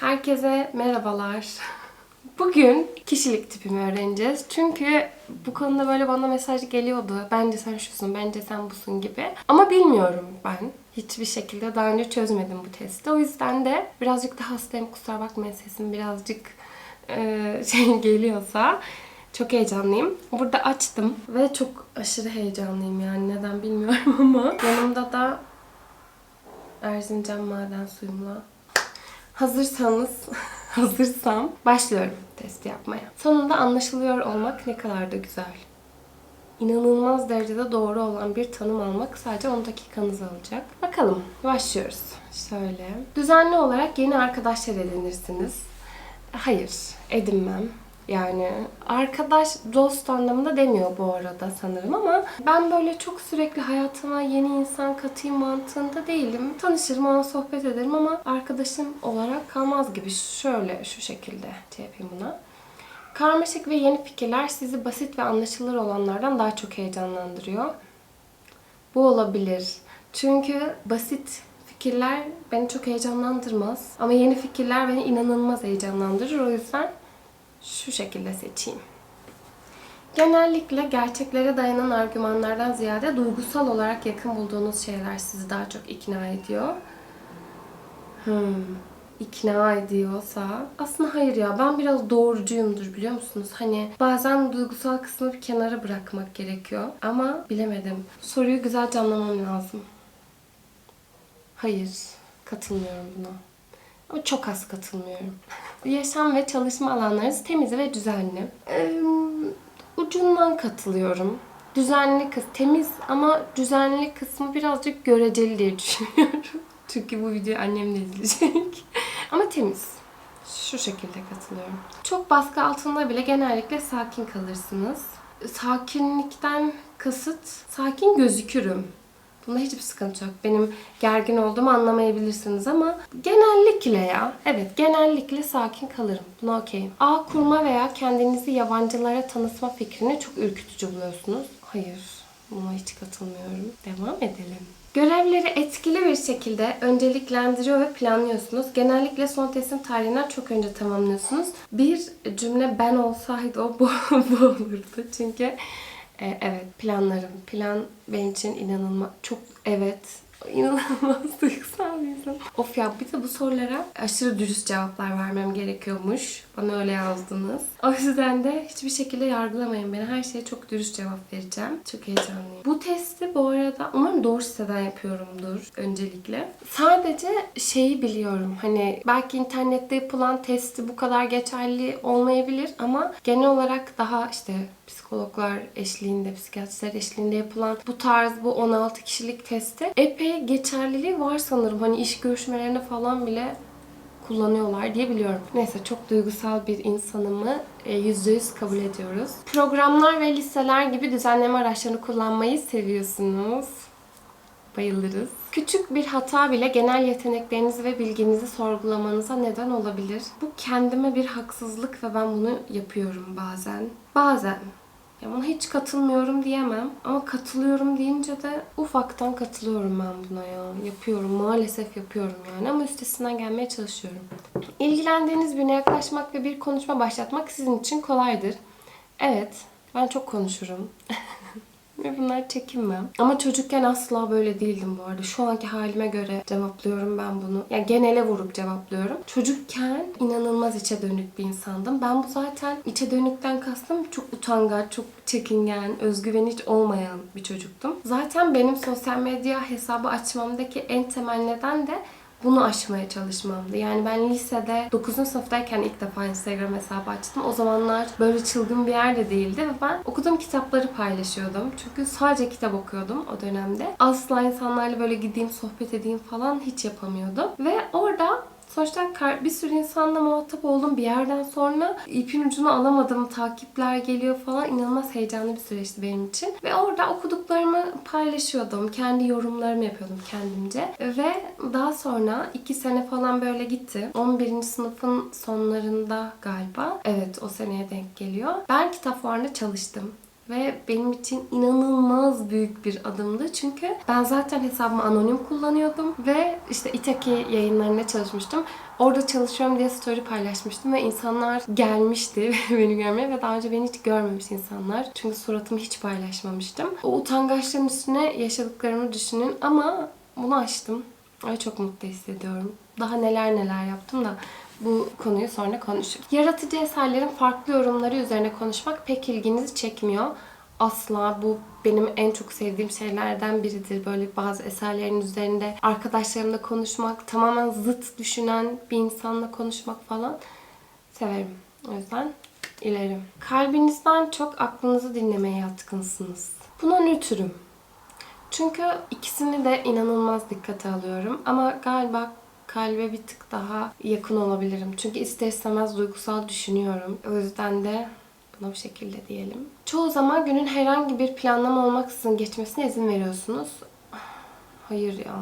Herkese merhabalar. Bugün kişilik tipimi öğreneceğiz. Çünkü bu konuda böyle bana mesaj geliyordu. Bence sen şusun, bence sen busun gibi. Ama bilmiyorum ben. Hiçbir şekilde daha önce çözmedim bu testi. O yüzden de birazcık da hastayım. Kusura bakmayın sesim birazcık e, şey geliyorsa. Çok heyecanlıyım. Burada açtım ve çok aşırı heyecanlıyım yani neden bilmiyorum ama yanımda da Erzincan maden suyumla Hazırsanız, hazırsam başlıyorum testi yapmaya. Sonunda anlaşılıyor olmak ne kadar da güzel. İnanılmaz derecede doğru olan bir tanım almak sadece 10 dakikanızı alacak. Bakalım, başlıyoruz. Şöyle. Düzenli olarak yeni arkadaşlar edinirsiniz. Hayır, edinmem. Yani arkadaş, dost anlamında demiyor bu arada sanırım ama ben böyle çok sürekli hayatıma yeni insan katayım mantığında değilim. Tanışırım, ona sohbet ederim ama arkadaşım olarak kalmaz gibi. Şöyle, şu şekilde şey yapayım buna. Karmaşık ve yeni fikirler sizi basit ve anlaşılır olanlardan daha çok heyecanlandırıyor. Bu olabilir. Çünkü basit fikirler beni çok heyecanlandırmaz. Ama yeni fikirler beni inanılmaz heyecanlandırır. O yüzden şu şekilde seçeyim. Genellikle gerçeklere dayanan argümanlardan ziyade duygusal olarak yakın bulduğunuz şeyler sizi daha çok ikna ediyor. Hmm, ikna ediyorsa aslında hayır ya ben biraz doğrucuyumdur biliyor musunuz? Hani bazen duygusal kısmı bir kenara bırakmak gerekiyor ama bilemedim. Soruyu güzelce anlamam lazım. Hayır, katılmıyorum buna. Ama çok az katılmıyorum. Yaşam ve çalışma alanlarınız temiz ve düzenli. Ee, ucundan katılıyorum. Düzenli kız temiz ama düzenli kısmı birazcık göreceli diye düşünüyorum. Çünkü bu videoyu annem de izleyecek. ama temiz. Şu şekilde katılıyorum. Çok baskı altında bile genellikle sakin kalırsınız. Sakinlikten kasıt sakin gözükürüm. Bunda hiçbir sıkıntı yok. Benim gergin olduğumu anlamayabilirsiniz ama genellikle ya. Evet genellikle sakin kalırım. Buna okeyim. Ağ kurma veya kendinizi yabancılara tanıtma fikrini çok ürkütücü buluyorsunuz. Hayır. Buna hiç katılmıyorum. Devam edelim. Görevleri etkili bir şekilde önceliklendiriyor ve planlıyorsunuz. Genellikle son teslim tarihinden çok önce tamamlıyorsunuz. Bir cümle ben olsaydı o bu, bu olurdu. Çünkü e, evet planlarım. Plan benim için inanılmaz. Çok evet. İnanılmaz duygusal bir. Of ya bir de bu sorulara aşırı dürüst cevaplar vermem gerekiyormuş. Bana öyle yazdınız. O yüzden de hiçbir şekilde yargılamayın beni. Her şeye çok dürüst cevap vereceğim. Çok heyecanlıyım. Bu testi bu arada umarım doğru siteden yapıyorumdur öncelikle. Sadece şeyi biliyorum. Hani belki internette yapılan testi bu kadar geçerli olmayabilir ama genel olarak daha işte psikologlar eşliğinde, psikiyatristler eşliğinde yapılan bu tarz bu 16 kişilik testi epey geçerliliği var sanırım. Hani iş görüşmelerinde falan bile kullanıyorlar diye biliyorum. Neyse çok duygusal bir insanımı e, %100 kabul ediyoruz. Programlar ve listeler gibi düzenleme araçlarını kullanmayı seviyorsunuz. Bayılırız. Küçük bir hata bile genel yeteneklerinizi ve bilginizi sorgulamanıza neden olabilir. Bu kendime bir haksızlık ve ben bunu yapıyorum bazen. Bazen. Ya buna hiç katılmıyorum diyemem. Ama katılıyorum deyince de ufaktan katılıyorum ben buna ya. Yapıyorum. Maalesef yapıyorum yani. Ama üstesinden gelmeye çalışıyorum. İlgilendiğiniz birine yaklaşmak ve bir konuşma başlatmak sizin için kolaydır. Evet. Ben çok konuşurum. Ve bunlar çekinmem. Ama çocukken asla böyle değildim bu arada. Şu anki halime göre cevaplıyorum ben bunu. Yani genele vurup cevaplıyorum. Çocukken inanılmaz içe dönük bir insandım. Ben bu zaten içe dönükten kastım çok utangaç, çok çekingen, özgüveni hiç olmayan bir çocuktum. Zaten benim sosyal medya hesabı açmamdaki en temel neden de bunu aşmaya çalışmamdı. Yani ben lisede 9. sınıftayken ilk defa Instagram hesabı açtım. O zamanlar böyle çılgın bir yerde değildi ve ben okuduğum kitapları paylaşıyordum. Çünkü sadece kitap okuyordum o dönemde. Asla insanlarla böyle gideyim, sohbet edeyim falan hiç yapamıyordum. Ve orada Sonuçta bir sürü insanla muhatap oldum. Bir yerden sonra ipin ucunu alamadım. Takipler geliyor falan. İnanılmaz heyecanlı bir süreçti benim için. Ve orada okuduklarımı paylaşıyordum. Kendi yorumlarımı yapıyordum kendimce. Ve daha sonra iki sene falan böyle gitti. 11. sınıfın sonlarında galiba. Evet o seneye denk geliyor. Ben kitap fuarında çalıştım ve benim için inanılmaz büyük bir adımdı. Çünkü ben zaten hesabımı anonim kullanıyordum ve işte Itaki yayınlarında çalışmıştım. Orada çalışıyorum diye story paylaşmıştım ve insanlar gelmişti beni görmeye ve daha önce beni hiç görmemiş insanlar. Çünkü suratımı hiç paylaşmamıştım. O utangaçlığın üstüne yaşadıklarımı düşünün ama bunu aştım. Ay çok mutlu hissediyorum. Daha neler neler yaptım da bu konuyu sonra konuşuruz. Yaratıcı eserlerin farklı yorumları üzerine konuşmak pek ilginizi çekmiyor. Asla bu benim en çok sevdiğim şeylerden biridir. Böyle bazı eserlerin üzerinde arkadaşlarımla konuşmak, tamamen zıt düşünen bir insanla konuşmak falan severim. O yüzden ilerim. Kalbinizden çok aklınızı dinlemeye yatkınsınız. Buna nötrüm. Çünkü ikisini de inanılmaz dikkate alıyorum. Ama galiba kalbe bir tık daha yakın olabilirim. Çünkü ister istemez duygusal düşünüyorum. O yüzden de buna bu şekilde diyelim. Çoğu zaman günün herhangi bir planlama olmaksızın geçmesine izin veriyorsunuz. Hayır ya.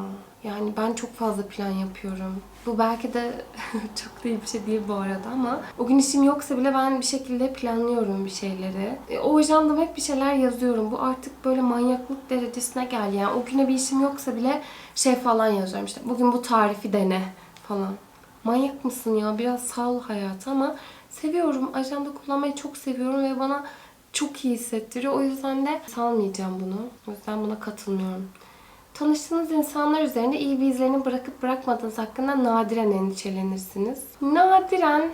Yani ben çok fazla plan yapıyorum. Bu belki de çok da iyi bir şey değil bu arada ama o gün işim yoksa bile ben bir şekilde planlıyorum bir şeyleri. E, o ajandama hep bir şeyler yazıyorum. Bu artık böyle manyaklık derecesine geldi. Yani o güne bir işim yoksa bile şey falan yazıyorum işte. Bugün bu tarifi dene falan. Manyak mısın ya? Biraz sal hayatı ama seviyorum. Ajanda kullanmayı çok seviyorum ve bana çok iyi hissettiriyor. O yüzden de salmayacağım bunu. O yüzden buna katılmıyorum. Tanıştığınız insanlar üzerinde iyi bir izlenim bırakıp bırakmadığınız hakkında nadiren endişelenirsiniz. Nadiren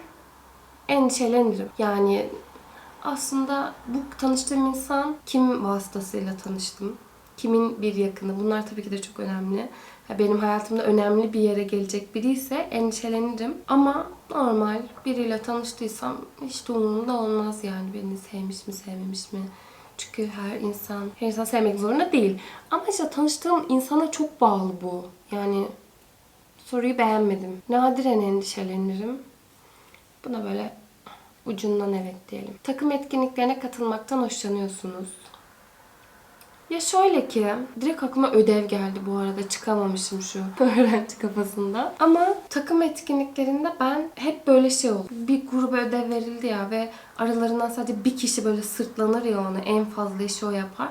endişelenirim. Yani aslında bu tanıştığım insan kim vasıtasıyla tanıştım? Kimin bir yakını? Bunlar tabii ki de çok önemli. Benim hayatımda önemli bir yere gelecek biri ise endişelenirim. Ama normal biriyle tanıştıysam hiç de umurumda olmaz yani beni sevmiş mi sevmemiş mi. Çünkü her insan, her insan sevmek zorunda değil. Ama işte tanıştığım insana çok bağlı bu. Yani soruyu beğenmedim. Nadiren endişelenirim. Buna böyle ucundan evet diyelim. Takım etkinliklerine katılmaktan hoşlanıyorsunuz. Ya şöyle ki, direkt aklıma ödev geldi bu arada. Çıkamamışım şu öğrenci kafasında. Ama takım etkinliklerinde ben hep böyle şey oldu. Bir gruba ödev verildi ya ve aralarından sadece bir kişi böyle sırtlanır ya onu. En fazla işi o yapar.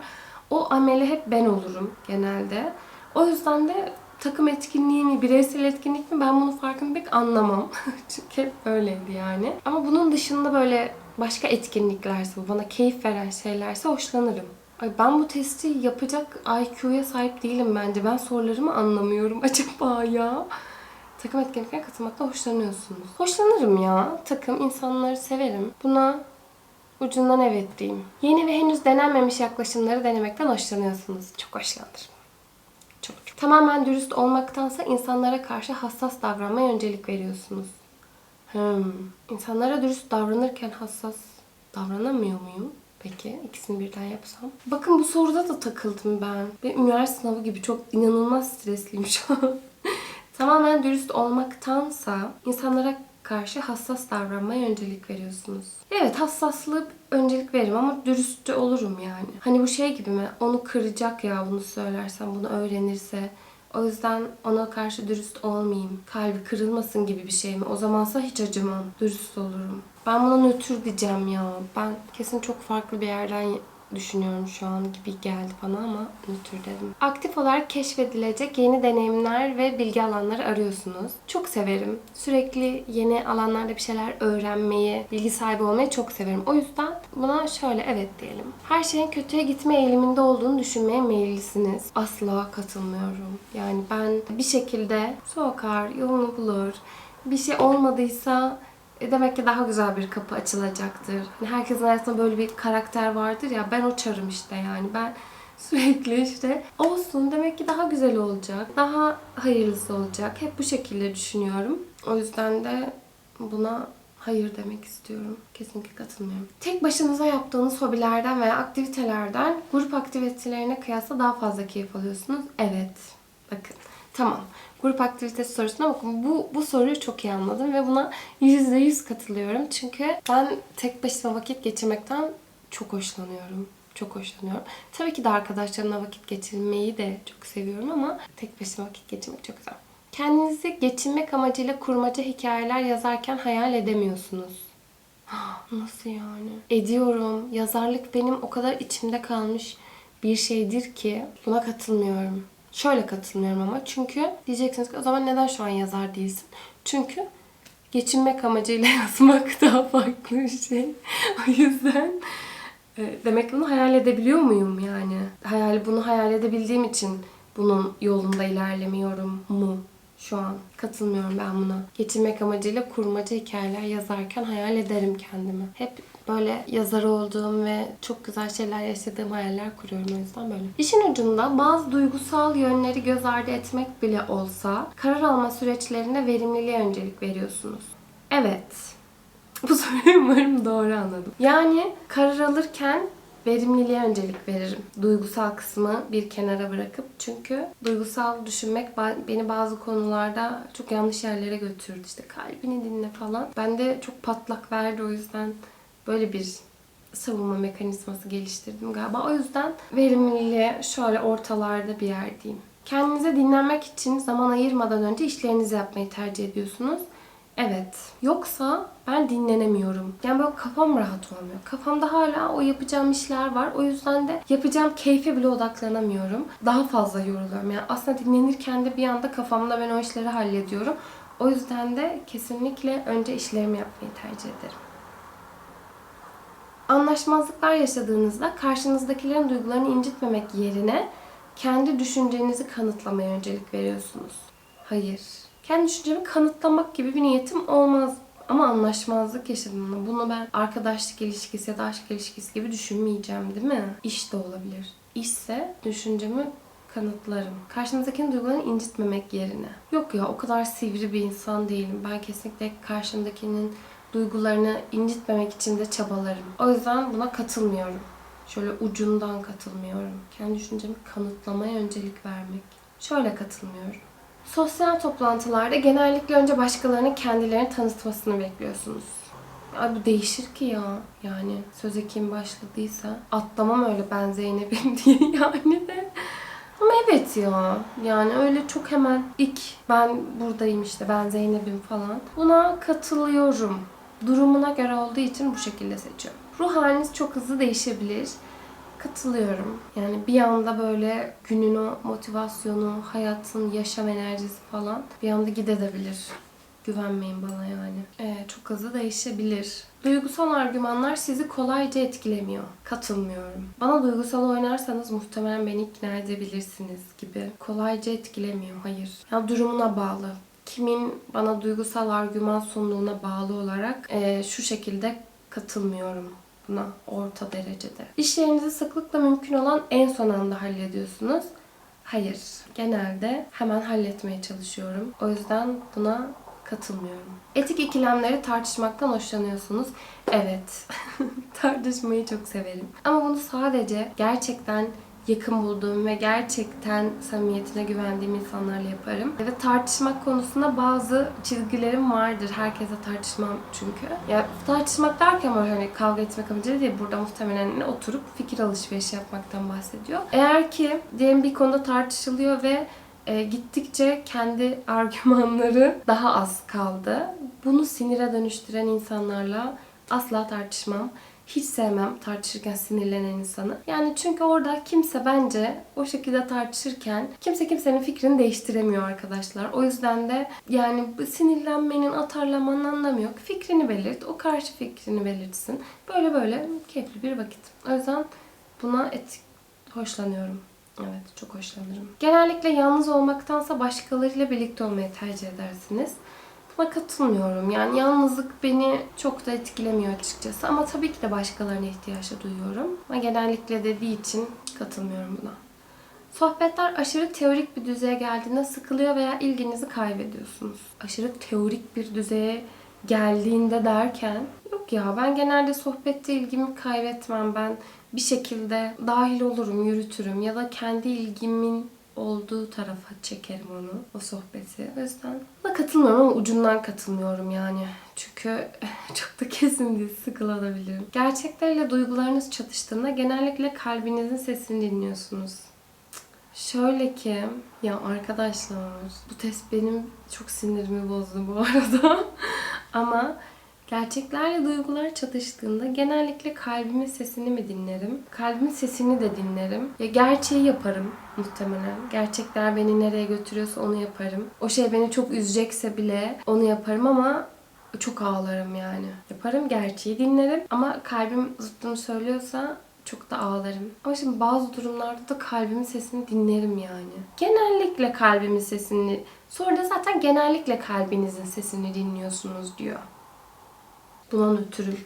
O ameli hep ben olurum genelde. O yüzden de takım etkinliği mi, bireysel etkinlik mi ben bunun farkını pek anlamam. Çünkü hep öyleydi yani. Ama bunun dışında böyle başka etkinliklerse, bana keyif veren şeylerse hoşlanırım. Ay ben bu testi yapacak IQ'ya sahip değilim bence. Ben sorularımı anlamıyorum acaba ya. Takım etkinliklerine katılmakta hoşlanıyorsunuz. Hoşlanırım ya. Takım insanları severim. Buna ucundan evet diyeyim. Yeni ve henüz denenmemiş yaklaşımları denemekten hoşlanıyorsunuz. Çok hoşlanırım. Çok çok. Tamamen dürüst olmaktansa insanlara karşı hassas davranmaya öncelik veriyorsunuz. Hmm. İnsanlara dürüst davranırken hassas davranamıyor muyum? Peki ikisini birden yapsam. Bakın bu soruda da takıldım ben. Bir üniversite sınavı gibi çok inanılmaz stresliyim şu an. Tamamen dürüst olmaktansa insanlara karşı hassas davranmaya öncelik veriyorsunuz. Evet hassaslığı öncelik veririm ama dürüst de olurum yani. Hani bu şey gibi mi? Onu kıracak ya bunu söylersem, bunu öğrenirse. O yüzden ona karşı dürüst olmayayım. Kalbi kırılmasın gibi bir şey mi? O zamansa hiç acımam. Dürüst olurum. Ben buna nötr diyeceğim ya. Ben kesin çok farklı bir yerden düşünüyorum şu an gibi geldi bana ama nötr dedim. Aktif olarak keşfedilecek yeni deneyimler ve bilgi alanları arıyorsunuz. Çok severim. Sürekli yeni alanlarda bir şeyler öğrenmeyi, bilgi sahibi olmayı çok severim. O yüzden buna şöyle evet diyelim. Her şeyin kötüye gitme eğiliminde olduğunu düşünmeye meyillisiniz. Asla katılmıyorum. Yani ben bir şekilde sokar, yolunu bulur. Bir şey olmadıysa e, demek ki daha güzel bir kapı açılacaktır. Hani herkesin hayatında böyle bir karakter vardır ya ben o çarım işte yani ben sürekli işte olsun demek ki daha güzel olacak, daha hayırlısı olacak. Hep bu şekilde düşünüyorum. O yüzden de buna hayır demek istiyorum. Kesinlikle katılmıyorum. Tek başınıza yaptığınız hobilerden veya aktivitelerden grup aktivitelerine kıyasla daha fazla keyif alıyorsunuz. Evet. Bakın. Tamam. Grup aktivitesi sorusuna bakın. Bu, bu soruyu çok iyi anladım ve buna %100 katılıyorum. Çünkü ben tek başıma vakit geçirmekten çok hoşlanıyorum. Çok hoşlanıyorum. Tabii ki de arkadaşlarımla vakit geçirmeyi de çok seviyorum ama tek başıma vakit geçirmek çok güzel. Kendinizi geçinmek amacıyla kurmaca hikayeler yazarken hayal edemiyorsunuz. Nasıl yani? Ediyorum. Yazarlık benim o kadar içimde kalmış bir şeydir ki buna katılmıyorum. Şöyle katılmıyorum ama çünkü diyeceksiniz ki o zaman neden şu an yazar değilsin? Çünkü geçinmek amacıyla yazmak daha farklı bir şey. o yüzden e, demek bunu hayal edebiliyor muyum yani? Hayal bunu hayal edebildiğim için bunun yolunda ilerlemiyorum mu? Şu an katılmıyorum ben buna. Geçinmek amacıyla kurmaca hikayeler yazarken hayal ederim kendimi. Hep böyle yazar olduğum ve çok güzel şeyler yaşadığım hayaller kuruyorum o yüzden böyle. İşin ucunda bazı duygusal yönleri göz ardı etmek bile olsa karar alma süreçlerinde verimliliğe öncelik veriyorsunuz. Evet. Bu soruyu umarım doğru anladım. Yani karar alırken verimliliğe öncelik veririm. Duygusal kısmı bir kenara bırakıp çünkü duygusal düşünmek beni bazı konularda çok yanlış yerlere götürdü. İşte kalbini dinle falan. Ben de çok patlak verdi o yüzden böyle bir savunma mekanizması geliştirdim galiba. O yüzden verimliliğe şöyle ortalarda bir yerdeyim. Kendinize dinlenmek için zaman ayırmadan önce işlerinizi yapmayı tercih ediyorsunuz. Evet. Yoksa ben dinlenemiyorum. Yani böyle kafam rahat olmuyor. Kafamda hala o yapacağım işler var. O yüzden de yapacağım keyfe bile odaklanamıyorum. Daha fazla yoruluyorum. Yani aslında dinlenirken de bir anda kafamda ben o işleri hallediyorum. O yüzden de kesinlikle önce işlerimi yapmayı tercih ederim. Anlaşmazlıklar yaşadığınızda karşınızdakilerin duygularını incitmemek yerine kendi düşüncenizi kanıtlamaya öncelik veriyorsunuz. Hayır. Kendi düşüncemi kanıtlamak gibi bir niyetim olmaz. Ama anlaşmazlık yaşadığımda bunu ben arkadaşlık ilişkisi ya da aşk ilişkisi gibi düşünmeyeceğim değil mi? İş de olabilir. İşse düşüncemi kanıtlarım. Karşımızdakinin duygularını incitmemek yerine. Yok ya o kadar sivri bir insan değilim. Ben kesinlikle karşımdakinin duygularını incitmemek için de çabalarım. O yüzden buna katılmıyorum. Şöyle ucundan katılmıyorum. Kendi düşüncemi kanıtlamaya öncelik vermek. Şöyle katılmıyorum. Sosyal toplantılarda genellikle önce başkalarının kendilerini tanıtmasını bekliyorsunuz. Ay bu değişir ki ya. Yani söze kim başladıysa atlamam öyle ben Zeynep'im diye yani de. Ama evet ya. Yani öyle çok hemen ilk ben buradayım işte ben Zeynep'im falan. Buna katılıyorum. Durumuna göre olduğu için bu şekilde seçiyorum. Ruh haliniz çok hızlı değişebilir. Katılıyorum. Yani bir anda böyle günün o motivasyonu, hayatın yaşam enerjisi falan bir anda gidebilir. Güvenmeyin bana yani. Ee, çok hızlı değişebilir. Duygusal argümanlar sizi kolayca etkilemiyor. Katılmıyorum. Bana duygusal oynarsanız muhtemelen beni ikna edebilirsiniz gibi. Kolayca etkilemiyor. Hayır. Ya durumuna bağlı. Kimin bana duygusal argüman sunduğuna bağlı olarak ee, şu şekilde katılmıyorum buna orta derecede. İşlerinizi sıklıkla mümkün olan en son anda hallediyorsunuz. Hayır. Genelde hemen halletmeye çalışıyorum. O yüzden buna katılmıyorum. Etik ikilemleri tartışmaktan hoşlanıyorsunuz. Evet. Tartışmayı çok severim. Ama bunu sadece gerçekten yakın bulduğum ve gerçekten samimiyetine güvendiğim insanlarla yaparım. Ve tartışmak konusunda bazı çizgilerim vardır. Herkese tartışmam çünkü. Ya tartışmak derken böyle hani kavga etmek amacıyla değil. Burada muhtemelen oturup fikir alışverişi yapmaktan bahsediyor. Eğer ki diyelim bir konuda tartışılıyor ve e, gittikçe kendi argümanları daha az kaldı. Bunu sinire dönüştüren insanlarla asla tartışmam. Hiç sevmem tartışırken sinirlenen insanı. Yani çünkü orada kimse bence o şekilde tartışırken kimse kimsenin fikrini değiştiremiyor arkadaşlar. O yüzden de yani sinirlenmenin, atarlamanın anlamı yok. Fikrini belirt, o karşı fikrini belirtsin. Böyle böyle keyifli bir vakit. O yüzden buna etik hoşlanıyorum. Evet, çok hoşlanırım. Genellikle yalnız olmaktansa başkalarıyla birlikte olmayı tercih edersiniz. Buna katılmıyorum. Yani yalnızlık beni çok da etkilemiyor açıkçası. Ama tabii ki de başkalarına ihtiyaç duyuyorum. Ama genellikle dediği için katılmıyorum buna. Sohbetler aşırı teorik bir düzeye geldiğinde sıkılıyor veya ilginizi kaybediyorsunuz. Aşırı teorik bir düzeye geldiğinde derken yok ya ben genelde sohbette ilgimi kaybetmem. Ben bir şekilde dahil olurum, yürütürüm ya da kendi ilgimin olduğu tarafa çekerim onu, o sohbeti. O yüzden buna katılmıyorum ama ucundan katılmıyorum yani. Çünkü çok da kesin değil, sıkılabilirim. Gerçeklerle duygularınız çatıştığında genellikle kalbinizin sesini dinliyorsunuz. Şöyle ki, ya arkadaşlar bu test benim çok sinirimi bozdu bu arada. Ama gerçeklerle duygular çatıştığında genellikle kalbimin sesini mi dinlerim? Kalbimin sesini de dinlerim. Ya gerçeği yaparım muhtemelen. Gerçekler beni nereye götürüyorsa onu yaparım. O şey beni çok üzecekse bile onu yaparım ama çok ağlarım yani. Yaparım gerçeği dinlerim ama kalbim zıttını söylüyorsa çok da ağlarım. Ama şimdi bazı durumlarda da kalbimin sesini dinlerim yani. Genellikle kalbimin sesini, sonra da zaten genellikle kalbinizin sesini dinliyorsunuz diyor. Bundan ötürü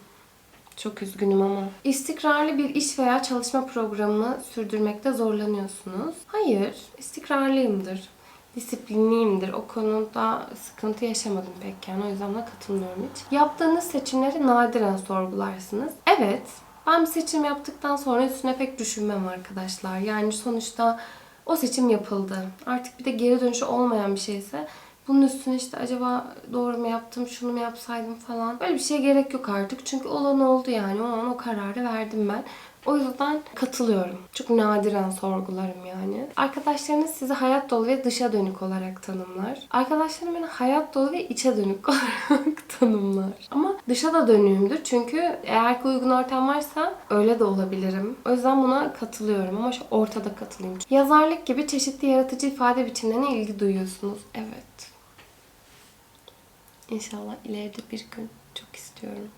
çok üzgünüm ama. İstikrarlı bir iş veya çalışma programını sürdürmekte zorlanıyorsunuz. Hayır, istikrarlıyımdır. Disiplinliyimdir. O konuda sıkıntı yaşamadım pek yani. O yüzden de katılmıyorum hiç. Yaptığınız seçimleri nadiren sorgularsınız. Evet, ben bir seçim yaptıktan sonra üstüne pek düşünmem arkadaşlar. Yani sonuçta o seçim yapıldı. Artık bir de geri dönüşü olmayan bir şeyse bunun üstüne işte acaba doğru mu yaptım, şunu mu yapsaydım falan. Böyle bir şeye gerek yok artık. Çünkü olan oldu yani. O an o kararı verdim ben. O yüzden katılıyorum. Çok nadiren sorgularım yani. Arkadaşlarınız sizi hayat dolu ve dışa dönük olarak tanımlar. Arkadaşlarım beni hayat dolu ve içe dönük olarak tanımlar. Ama dışa da dönüğümdür. Çünkü eğer ki uygun ortam varsa öyle de olabilirim. O yüzden buna katılıyorum ama ortada katılayım. Yazarlık gibi çeşitli yaratıcı ifade biçimlerine ilgi duyuyorsunuz. Evet. İnşallah ileride bir gün çok istiyorum.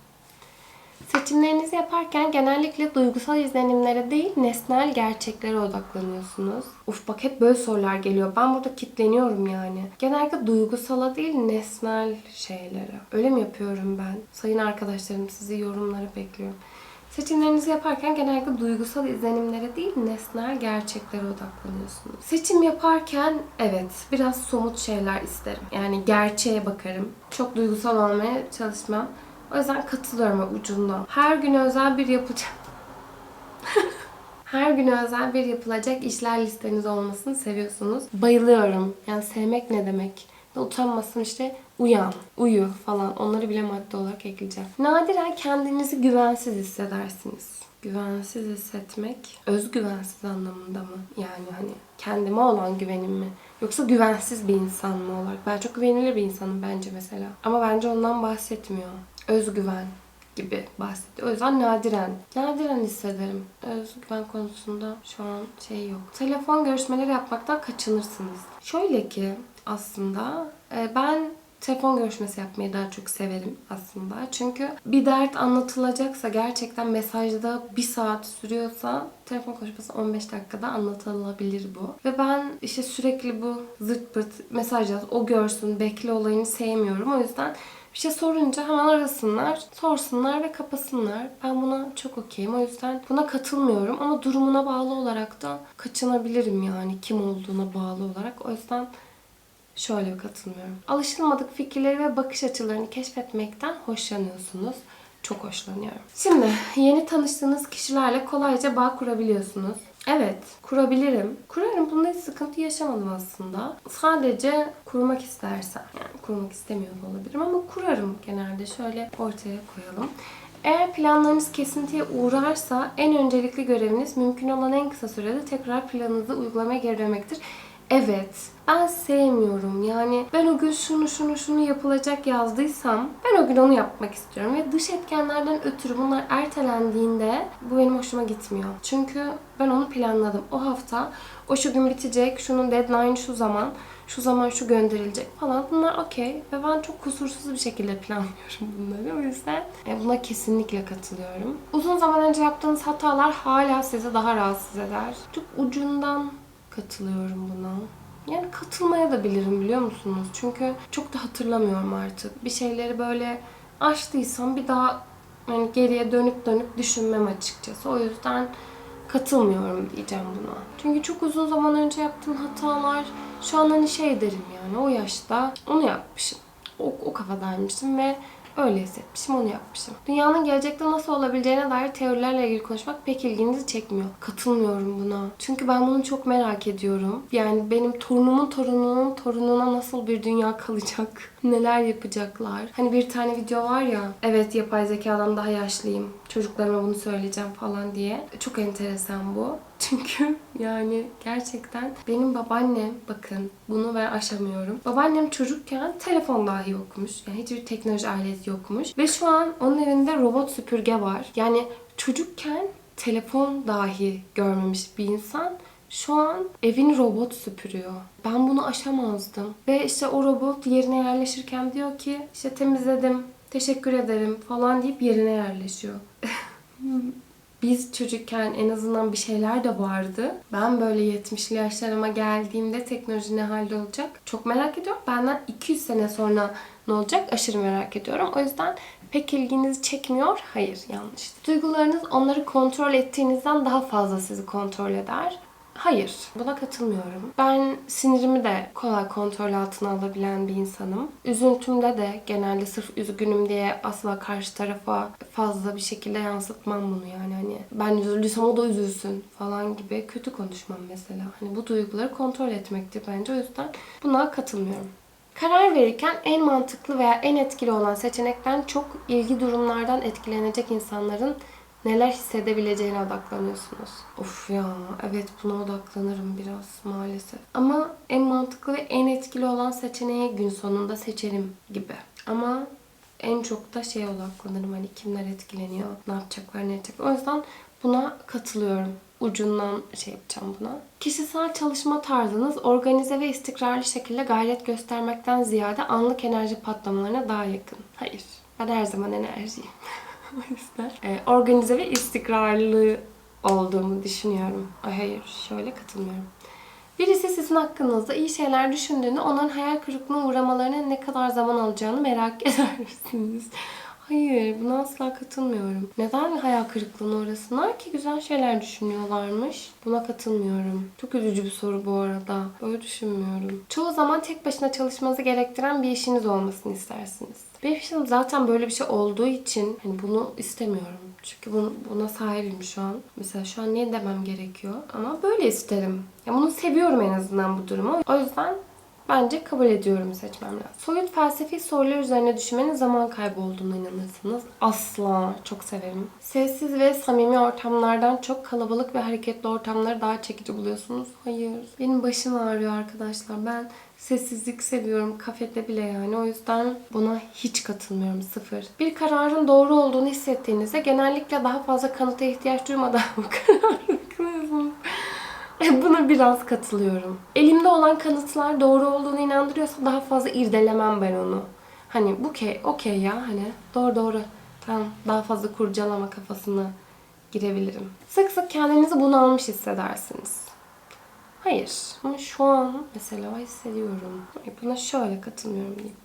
Seçimlerinizi yaparken genellikle duygusal izlenimlere değil nesnel gerçeklere odaklanıyorsunuz. Uf bak hep böyle sorular geliyor. Ben burada kitleniyorum yani. Genellikle duygusala değil nesnel şeylere. Öyle mi yapıyorum ben? Sayın arkadaşlarım sizi yorumlara bekliyorum. Seçimlerinizi yaparken genellikle duygusal izlenimlere değil nesnel gerçeklere odaklanıyorsunuz. Seçim yaparken evet biraz somut şeyler isterim. Yani gerçeğe bakarım. Çok duygusal olmaya çalışmam. O yüzden katılıyorum ucundan. Her gün özel bir yapacak. Her gün özel bir yapılacak işler listeniz olmasını seviyorsunuz. Bayılıyorum. Yani sevmek ne demek? Utanmasın işte uyan, uyu falan. Onları bile madde olarak ekleyeceğim. Nadiren kendinizi güvensiz hissedersiniz. Güvensiz hissetmek özgüvensiz anlamında mı? Yani hani kendime olan güvenim mi? Yoksa güvensiz bir insan mı olarak? Ben çok güvenilir bir insanım bence mesela. Ama bence ondan bahsetmiyor. Özgüven gibi bahsediyor. O yüzden nadiren, nadiren hissederim. Özgüven konusunda şu an şey yok. Telefon görüşmeleri yapmaktan kaçınırsınız. Şöyle ki aslında e, ben telefon görüşmesi yapmayı daha çok severim aslında. Çünkü bir dert anlatılacaksa gerçekten mesajda bir saat sürüyorsa telefon konuşması 15 dakikada anlatılabilir bu. Ve ben işte sürekli bu zırt pırt mesaj yaz, o görsün, bekle olayını sevmiyorum. O yüzden bir şey sorunca hemen arasınlar, sorsunlar ve kapasınlar. Ben buna çok okeyim. O yüzden buna katılmıyorum ama durumuna bağlı olarak da kaçınabilirim yani kim olduğuna bağlı olarak. O yüzden şöyle katılmıyorum. Alışılmadık fikirleri ve bakış açılarını keşfetmekten hoşlanıyorsunuz. Çok hoşlanıyorum. Şimdi yeni tanıştığınız kişilerle kolayca bağ kurabiliyorsunuz. Evet, kurabilirim. Kurarım. Bunda hiç sıkıntı yaşamadım aslında. Sadece kurmak istersem, yani kurmak istemiyor olabilirim ama kurarım genelde. Şöyle ortaya koyalım. Eğer planlarınız kesintiye uğrarsa en öncelikli göreviniz mümkün olan en kısa sürede tekrar planınızı uygulamaya geri dönmektir. Evet. Ben sevmiyorum. Yani ben o gün şunu şunu şunu yapılacak yazdıysam ben o gün onu yapmak istiyorum. Ve dış etkenlerden ötürü bunlar ertelendiğinde bu benim hoşuma gitmiyor. Çünkü ben onu planladım. O hafta o şu gün bitecek, şunun deadline şu zaman, şu zaman şu gönderilecek falan. Bunlar okey. Ve ben çok kusursuz bir şekilde planlıyorum bunları. O yüzden e, buna kesinlikle katılıyorum. Uzun zaman önce yaptığınız hatalar hala sizi daha rahatsız eder. Çok ucundan katılıyorum buna. Yani katılmaya da bilirim biliyor musunuz? Çünkü çok da hatırlamıyorum artık. Bir şeyleri böyle açtıysam bir daha yani geriye dönüp dönüp düşünmem açıkçası. O yüzden katılmıyorum diyeceğim buna. Çünkü çok uzun zaman önce yaptığım hatalar şu an hani şey derim yani o yaşta onu yapmışım. O, o kafadaymışım ve Öyle hissetmişim, onu yapmışım. Dünyanın gelecekte nasıl olabileceğine dair teorilerle ilgili konuşmak pek ilginizi çekmiyor. Katılmıyorum buna. Çünkü ben bunu çok merak ediyorum. Yani benim torunumun torununun torununa nasıl bir dünya kalacak? Neler yapacaklar? Hani bir tane video var ya, evet yapay zekadan daha yaşlıyım. Çocuklarıma bunu söyleyeceğim falan diye. Çok enteresan bu. Çünkü yani gerçekten benim babaannem bakın bunu ben aşamıyorum. Babaannem çocukken telefon dahi yokmuş. Yani hiçbir teknoloji aleti yokmuş. Ve şu an onun evinde robot süpürge var. Yani çocukken telefon dahi görmemiş bir insan şu an evini robot süpürüyor. Ben bunu aşamazdım. Ve işte o robot yerine yerleşirken diyor ki işte temizledim teşekkür ederim falan deyip yerine yerleşiyor. Biz çocukken en azından bir şeyler de vardı. Ben böyle 70'li yaşlarıma geldiğimde teknoloji ne halde olacak? Çok merak ediyorum. Benden 200 sene sonra ne olacak? Aşırı merak ediyorum. O yüzden pek ilginizi çekmiyor. Hayır, yanlış. Duygularınız onları kontrol ettiğinizden daha fazla sizi kontrol eder. Hayır, buna katılmıyorum. Ben sinirimi de kolay kontrol altına alabilen bir insanım. Üzüntümde de genelde sırf üzgünüm diye asla karşı tarafa fazla bir şekilde yansıtmam bunu yani. Hani ben üzüldüysem o da üzülsün falan gibi kötü konuşmam mesela. Hani bu duyguları kontrol etmektir bence. O yüzden buna katılmıyorum. Karar verirken en mantıklı veya en etkili olan seçenekten çok ilgi durumlardan etkilenecek insanların neler hissedebileceğine odaklanıyorsunuz. Of ya evet buna odaklanırım biraz maalesef. Ama en mantıklı ve en etkili olan seçeneği gün sonunda seçerim gibi. Ama en çok da şeye odaklanırım hani kimler etkileniyor, ne yapacaklar, ne edecekler. O yüzden buna katılıyorum. Ucundan şey yapacağım buna. Kişisel çalışma tarzınız organize ve istikrarlı şekilde gayret göstermekten ziyade anlık enerji patlamalarına daha yakın. Hayır. Ben her zaman enerjiyim. o e, organize ve istikrarlı olduğumu düşünüyorum. Ay hayır, şöyle katılmıyorum. Birisi sizin hakkınızda iyi şeyler düşündüğünde onların hayal kırıklığına uğramalarına ne kadar zaman alacağını merak edersiniz. Hayır, buna asla katılmıyorum. Neden hayal kırıklığına uğrasınlar ki güzel şeyler düşünüyorlarmış? Buna katılmıyorum. Çok üzücü bir soru bu arada. Böyle düşünmüyorum. Çoğu zaman tek başına çalışmanızı gerektiren bir işiniz olmasını istersiniz. Benim işim zaten böyle bir şey olduğu için hani bunu istemiyorum. Çünkü bunu, buna sahibim şu an. Mesela şu an ne demem gerekiyor? Ama böyle isterim. Ya bunu seviyorum en azından bu durumu. O yüzden Bence kabul ediyorum seçmem lazım. Soyut felsefi sorular üzerine düşünmenin zaman kaybı olduğuna inanırsınız. Asla. Çok severim. Sessiz ve samimi ortamlardan çok kalabalık ve hareketli ortamları daha çekici buluyorsunuz. Hayır. Benim başım ağrıyor arkadaşlar. Ben sessizlik seviyorum. Kafede bile yani. O yüzden buna hiç katılmıyorum. Sıfır. Bir kararın doğru olduğunu hissettiğinizde genellikle daha fazla kanıta ihtiyaç duymadan bu kararı. Buna biraz katılıyorum. Elimde olan kanıtlar doğru olduğunu inandırıyorsa daha fazla irdelemem ben onu. Hani bu okey, okey ya hani doğru doğru. Tamam daha fazla kurcalama kafasına girebilirim. Sık sık kendinizi bunalmış hissedersiniz. Hayır. Ama şu an mesela hissediyorum. Buna şöyle katılmıyorum diyeyim.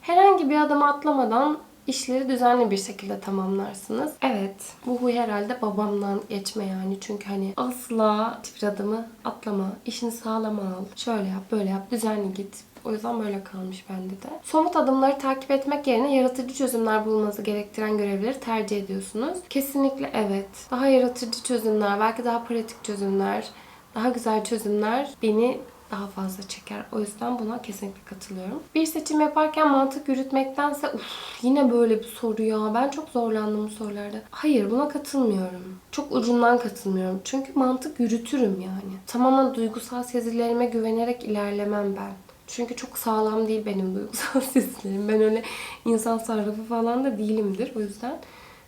Herhangi bir adım atlamadan işleri düzenli bir şekilde tamamlarsınız. Evet, bu huy herhalde babamdan geçme yani. Çünkü hani asla hiçbir adımı atlama, işini sağlama al. Şöyle yap, böyle yap, düzenli git. O yüzden böyle kalmış bende de. Somut adımları takip etmek yerine yaratıcı çözümler bulması gerektiren görevleri tercih ediyorsunuz. Kesinlikle evet. Daha yaratıcı çözümler, belki daha pratik çözümler, daha güzel çözümler beni daha fazla çeker. O yüzden buna kesinlikle katılıyorum. Bir seçim yaparken mantık yürütmektense uf, yine böyle bir soru ya. Ben çok zorlandım bu sorularda. Hayır buna katılmıyorum. Çok ucundan katılmıyorum. Çünkü mantık yürütürüm yani. Tamamen duygusal sezilerime güvenerek ilerlemem ben. Çünkü çok sağlam değil benim duygusal sezilerim. Ben öyle insan sarrafı falan da değilimdir. O yüzden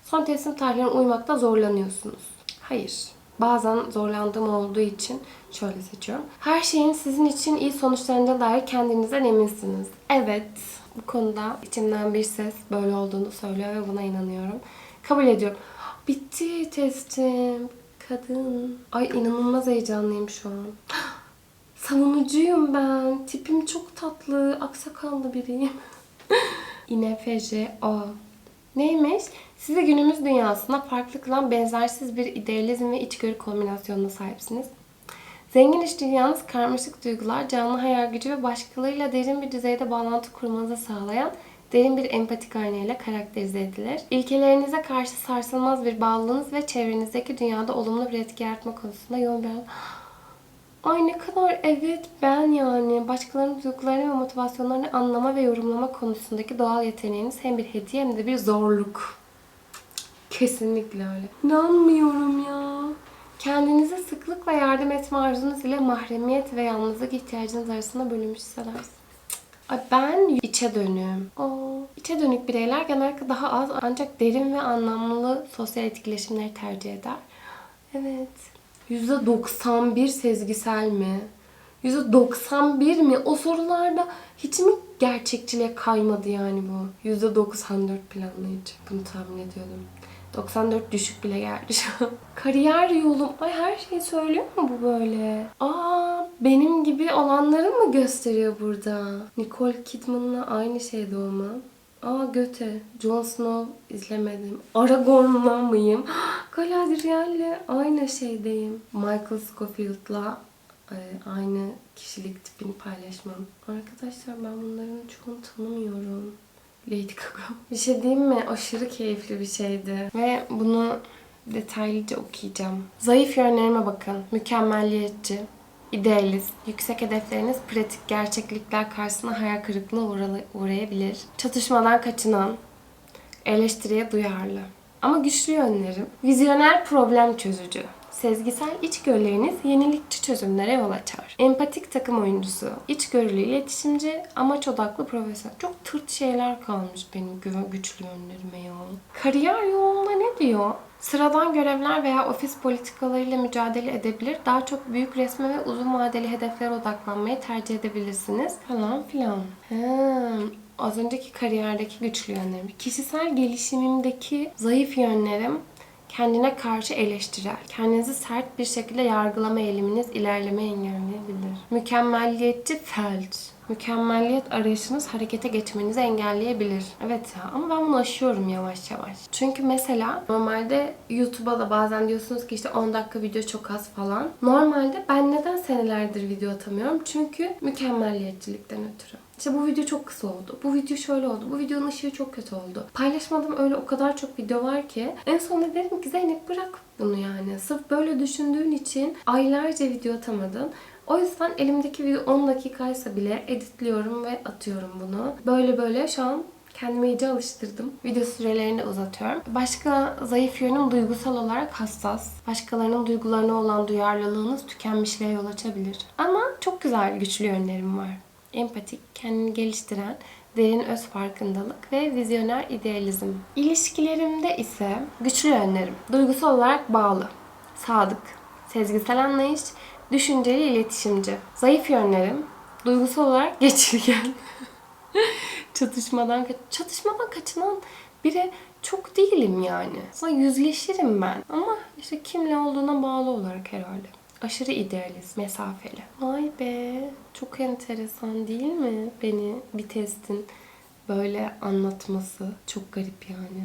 son teslim tarihlerine uymakta zorlanıyorsunuz. Hayır. Bazen zorlandığım olduğu için şöyle seçiyorum. Her şeyin sizin için iyi sonuçlarına dair kendinizden eminsiniz. Evet, bu konuda içimden bir ses böyle olduğunu söylüyor ve buna inanıyorum. Kabul ediyorum. Bitti testim. Kadın. Ay inanılmaz heyecanlıyım şu an. Savunucuyum ben. Tipim çok tatlı. Aksakallı biriyim. İNFJ O. Neymiş? Size günümüz dünyasında farklı kılan benzersiz bir idealizm ve içgörü kombinasyonuna sahipsiniz. Zengin iç dünyanız karmaşık duygular, canlı hayal gücü ve başkalarıyla derin bir düzeyde bağlantı kurmanızı sağlayan derin bir empati kaynağıyla karakterize edilir. İlkelerinize karşı sarsılmaz bir bağlılığınız ve çevrenizdeki dünyada olumlu bir etki yaratma konusunda yoğun bir Ay ne kadar evet ben yani başkalarının duygularını ve motivasyonlarını anlama ve yorumlama konusundaki doğal yeteneğiniz hem bir hediye hem de bir zorluk. Kesinlikle öyle. İnanmıyorum ya. Kendinizi sıklıkla yardım etme arzunuz ile mahremiyet ve yalnızlık ihtiyacınız arasında bölünmüş hissedersiniz. Ay ben içe dönüğüm. O içe dönük bireyler genellikle daha az ancak derin ve anlamlı sosyal etkileşimleri tercih eder. Evet. %91 sezgisel mi? %91 mi? O sorularda hiç mi gerçekçiliğe kaymadı yani bu? %94 planlayıcı. Bunu tahmin ediyordum. 94 düşük bile geldi şu an. Kariyer yolum. Ay her şeyi söylüyor mu bu böyle? Aa benim gibi olanları mı gösteriyor burada? Nicole Kidman'la aynı şeyde olma. Aa Göte. Jon Snow izlemedim. Aragorn'la mıyım? Galadriel'le aynı şeydeyim. Michael Scofield'la e, aynı kişilik tipini paylaşmam. Arkadaşlar ben bunların çoğunu tanımıyorum. Lady Gaga. Bir şey diyeyim mi? Aşırı keyifli bir şeydi. Ve bunu detaylıca okuyacağım. Zayıf yönlerime bakın. Mükemmelliyetçi, idealist, yüksek hedefleriniz pratik gerçeklikler karşısında hayal kırıklığına uğra- uğrayabilir. Çatışmadan kaçınan, eleştiriye duyarlı. Ama güçlü yönlerim. Vizyoner problem çözücü. Sezgisel içgörüleriniz yenilikçi çözümlere yol açar. Empatik takım oyuncusu. İçgörülü iletişimci, amaç odaklı profesyonel. Çok tırt şeyler kalmış benim güçlü yönlerime ya. Kariyer yolunda ne diyor? Sıradan görevler veya ofis politikalarıyla mücadele edebilir. Daha çok büyük resme ve uzun vadeli hedeflere odaklanmayı tercih edebilirsiniz. Falan filan. Hmm. Az önceki kariyerdeki güçlü yönlerim. Kişisel gelişimimdeki zayıf yönlerim kendine karşı eleştirel. Kendinizi sert bir şekilde yargılama eğiliminiz ilerlemeyi engelleyebilir. Mükemmelliyetçi felç. Mükemmelliyet arayışınız harekete geçmenizi engelleyebilir. Evet ya ama ben bunu aşıyorum yavaş yavaş. Çünkü mesela normalde YouTube'a da bazen diyorsunuz ki işte 10 dakika video çok az falan. Normalde ben neden senelerdir video atamıyorum? Çünkü mükemmelliyetçilikten ötürü. İşte bu video çok kısa oldu. Bu video şöyle oldu. Bu videonun ışığı çok kötü oldu. Paylaşmadığım öyle o kadar çok video var ki. En sonunda dedim ki Zeynep bırak bunu yani. Sırf böyle düşündüğün için aylarca video atamadın. O yüzden elimdeki video 10 dakikaysa bile editliyorum ve atıyorum bunu. Böyle böyle şu an kendime iyice alıştırdım. Video sürelerini uzatıyorum. Başka zayıf yönüm duygusal olarak hassas. Başkalarının duygularına olan duyarlılığınız tükenmişliğe yol açabilir. Ama çok güzel güçlü yönlerim var empatik, kendini geliştiren, derin öz farkındalık ve vizyoner idealizm. İlişkilerimde ise güçlü yönlerim. Duygusal olarak bağlı, sadık, sezgisel anlayış, düşünceli iletişimci. Zayıf yönlerim, duygusal olarak geçirgen. çatışmadan çatışmadan kaçınan biri çok değilim yani. Aslında yüzleşirim ben ama işte kimle olduğuna bağlı olarak herhalde. Aşırı idealist, mesafeli. Vay be, çok enteresan değil mi? Beni bir testin böyle anlatması. Çok garip yani.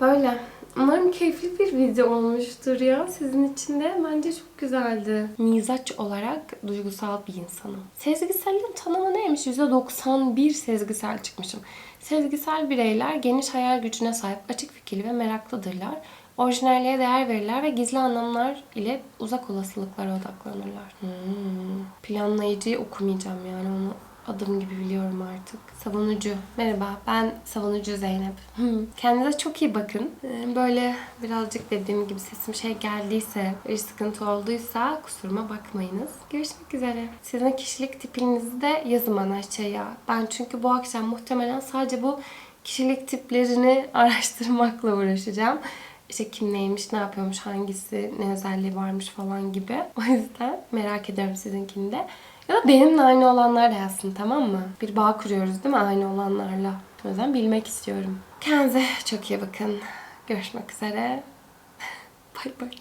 Böyle. Umarım keyifli bir video olmuştur ya. Sizin için de bence çok güzeldi. Mizaç olarak duygusal bir insanım. Sezgiselliğin tanımı neymiş? %91 sezgisel çıkmışım. Sezgisel bireyler geniş hayal gücüne sahip, açık fikirli ve meraklıdırlar. Orijinalliğe değer verirler ve gizli anlamlar ile uzak olasılıklara odaklanırlar. Hmm. Planlayıcıyı okumayacağım yani onu adım gibi biliyorum artık. Savunucu. Merhaba ben savunucu Zeynep. Hmm. Kendinize çok iyi bakın. Ee, Böyle birazcık dediğim gibi sesim şey geldiyse, bir sıkıntı olduysa kusuruma bakmayınız. Görüşmek üzere. Sizin kişilik tipinizi de yazın bana aşağıya. Ben çünkü bu akşam muhtemelen sadece bu kişilik tiplerini araştırmakla uğraşacağım işte kim neymiş, ne yapıyormuş, hangisi, ne özelliği varmış falan gibi. O yüzden merak ediyorum sizinkini de. Ya da benimle aynı olanlar da yazsın tamam mı? Bir bağ kuruyoruz değil mi aynı olanlarla? O yüzden bilmek istiyorum. Kendinize çok iyi bakın. Görüşmek üzere. bay bay.